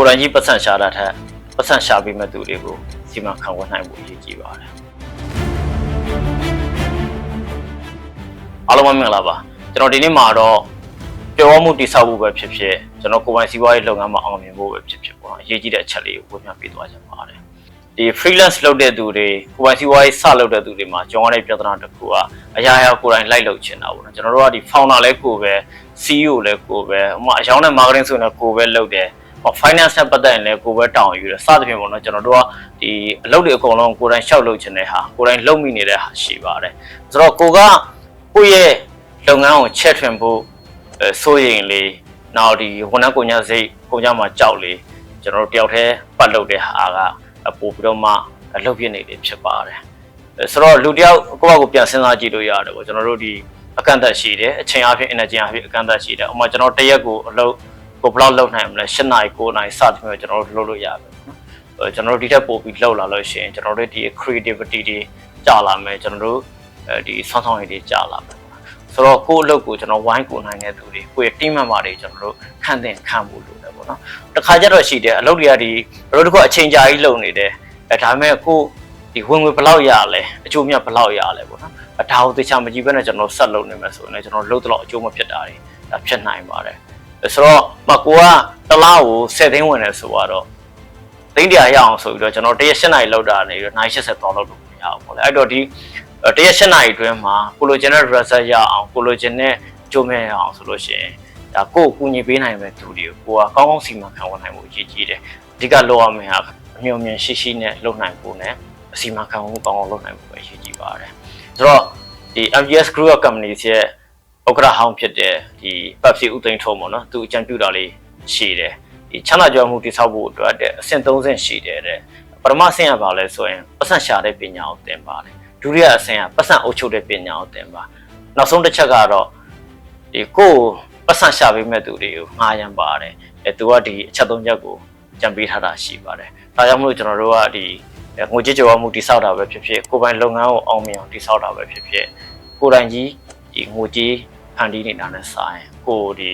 ကိုယ်တိုင်ကြီးပတ်စံရှာတာထက်ပတ်စံရှာပြီးမဲ့သူတွေကိုစီမံခန့်ခွဲနိုင်ဖို့အရေးကြီးပါတယ်အားလုံးပဲမင်္ဂလာပါကျွန်တော်ဒီနေ့မှာတော့ပြောမှုတိဆောက်ဖို့ပဲဖြစ်ဖြစ်ကျွန်တော်ကိုယ်ပိုင်စီးပွားရေးလုပ်ငန်းမှာအောင်မြင်ဖို့ပဲဖြစ်ဖြစ်ပေါ့နော်အရေးကြီးတဲ့အချက်လေးကိုဝေမျှပေးသွားချင်ပါတယ်ဒီ freelance လုပ်တဲ့သူတွေကိုယ်ပိုင်စီးပွားရေးစလုပ်တဲ့သူတွေမှာကျွန်တော်ရဲ့ပြဿနာတစ်ခုကအရာရာကိုယ်တိုင်လိုက်လုပ်ချင်တာပေါ့နော်ကျွန်တော်တို့ကဒီ founder လဲကိုယ်ပဲ CEO လဲကိုယ်ပဲဥပမာအရောင်းနဲ့ marketing ဆိုရင်လည်းကိုယ်ပဲလုပ်တယ်ဟော finance နဲ့ပတ်သက်ရင်လည်းကိုယ်ပဲတောင်းယူတယ်စသဖြင့်ပေါ့နော်ကျွန်တော်တို့ကဒီအလုပ်တွေအကုန်လုံးကိုယ်တိုင်ရှောက်လုပ်ချင်တဲ့ဟာကိုယ်တိုင်လုပ်မိနေတဲ့ဟာရှိပါတယ်ဆိုတော့ကိုကကိုယ့်ရဲ့လုပ်ငန်းကိုချက်ထွင်ဖို့အဲစိုးရိမ်လေနောက်ဒီဝန်ထမ်းကုန်ကြစိတ်ကုန်ကြမှာကြောက်လေကျွန်တော်တို့တယောက်တည်းပတ်လုပ်တဲ့ဟာကပို့ပြီးတော့မှလုပ်ပြနေတယ်ဖြစ်ပါတယ်အဲဆိုတော့လူတယောက်ကိုယ့်ဘာကိုပြန်စဉ်းစားကြည့်လို့ရတယ်ပေါ့ကျွန်တော်တို့ဒီအကန့်အသတ်ရှိတယ်အချိန်အပြင် energy အပြင်အကန့်အသတ်ရှိတယ်ဥပမာကျွန်တော်တရက်ကိုအလုပ် ကိုဘယ်လောက်လုပ်နိုင်မလဲ၈နာရီ9နာရီစသဖြင့်ကျွန်တော်တို့လုပ်လို့ရတယ်နော်အဲကျွန်တော်တို့ဒီထက်ပိုပြီးလုပ်လာလို့ရှိရင်ကျွန်တော်တို့ဒီ creativity တွေကြာလာမယ်ကျွန်တော်တို့အဲဒီဆောင်းဆောင်းရည်တွေကြာလာမယ်ဆိုတော့ကိုယ့်အလုပ်ကိုကျွန်တော်ဝိုင်းကိုနိုင်တဲ့သူတွေကိုယ့်ရဲ့ team member တွေကျွန်တော်တို့ခံတင်ခံဖို့လိုတယ်ပေါ့နော်တခါကျတော့ရှိတယ်အလုပ်တွေကဒီဘယ်လိုတခုအချိန်ကြာကြီးလုပ်နေတယ်အဲဒါပေမဲ့ကိုဒီဝင်ငွေဘယ်လောက်ရလဲအကျိုးမြတ်ဘယ်လောက်ရလဲပေါ့နော်အဲဒါကိုသေချာမကြည့်ဘဲနဲ့ကျွန်တော်ဆက်လုပ်နေမယ်ဆိုရင်လည်းကျွန်တော်လုပ်တော့အကျိုးမဖြစ်တာတွေဒါဖြစ်နိုင်ပါတယ်ဆိုတော့ မကိုကတလားကို10သိန်းဝင်တယ်ဆိုတော့သိန်းတရာရအောင်ဆိုပြီးတော့ကျွန်တော်တရက်7နာရီလောက်တာနေပြီးတော့နိုင်80တောင်းလောက်လို့မရဘူးပေါ့လေအဲ့တော့ဒီတရက်7နာရီအတွင်းမှာကိုလိုချင်တဲ့ result ရအောင်ကိုလိုချင်တဲ့ကြိုးမဲ့ရအောင်ဆိုလို့ရှိရင်ဒါကိုယ်ကူညီပေးနိုင်မဲ့သူတွေကိုကိုကကောင်းကောင်းစီမံခန့်ခွဲနိုင်မှုအရေးကြီးတယ်အဓိကလိုရမယ့်ဟာအမြုံမြင်ရှိရှိနဲ့လုပ်နိုင်ဖို့နဲ့အစီမံခန့်ခွဲမှုကောင်းအောင်လုပ်နိုင်ဖို့ပဲအရေးကြီးပါတယ်ဆိုတော့ဒီ MGS Group of Companies ရဲ့ ဥက္ကဋ္ဌဟောင်းဖြစ်တဲ့ဒီ Pepsi ဦးသိန်းထုံးပေါ့နော်သူအကြံပြုတာလေးရှိတယ်ဒီချမ်းသာကြွယ်မှုတိဆောက်ဖို့အတွက်တဲ့အဆင့်၃ဆင့်ရှိတယ်တဲ့ပထမဆင့်ကဘာလဲဆိုရင်ပတ်စံရှာတဲ့ပညာကိုသင်ပါတယ်ဒုတိယအဆင့်ကပတ်စံအုပ်ချုပ်တဲ့ပညာကိုသင်ပါနောက်ဆုံးတစ်ချက်ကတော့ဒီကိုယ်ပတ်စံရှာပေးမဲ့သူတွေကိုငှားရမ်းပါတယ်အဲသူကဒီအချက်၃ချက်ကိုကြံပေးထားတာရှိပါတယ်ဒါကြောင့်မလို့ကျွန်တော်တို့ကဒီငွေကြေးကြော်မှုတိဆောက်တာပဲဖြစ်ဖြစ်ကိုယ်ပိုင်လုပ်ငန်းကိုအောင်မြင်အောင်တိဆောက်တာပဲဖြစ်ဖြစ်ကိုယ်တိုင်ကြီးဒီငွေကြေး ဖန်တီးနေတာနဲ့စာရင်ကိုယ်ဒီ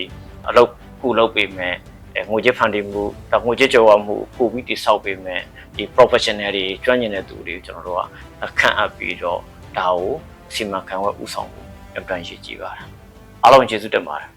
အလုပ်ကုလုပ်ပေးမယ်အဲငွေကြေးဖန်တီးမှုဒါငွေကြေးကြော်မှုပို့ပြီးတိဆောက်ပေးမယ်ဒီ professional တွေကျွမ်းကျင်တဲ့သူတွေကိုကျွန်တော်တို့ကခန့်အပ်ပြီးတော့ဒါကိုစီမံခန့်ခွဲဥဆောင်ဖို့အပြန်ရည်ကြည့်ပါတယ်အားလုံးကျေးဇူးတင်ပါတယ်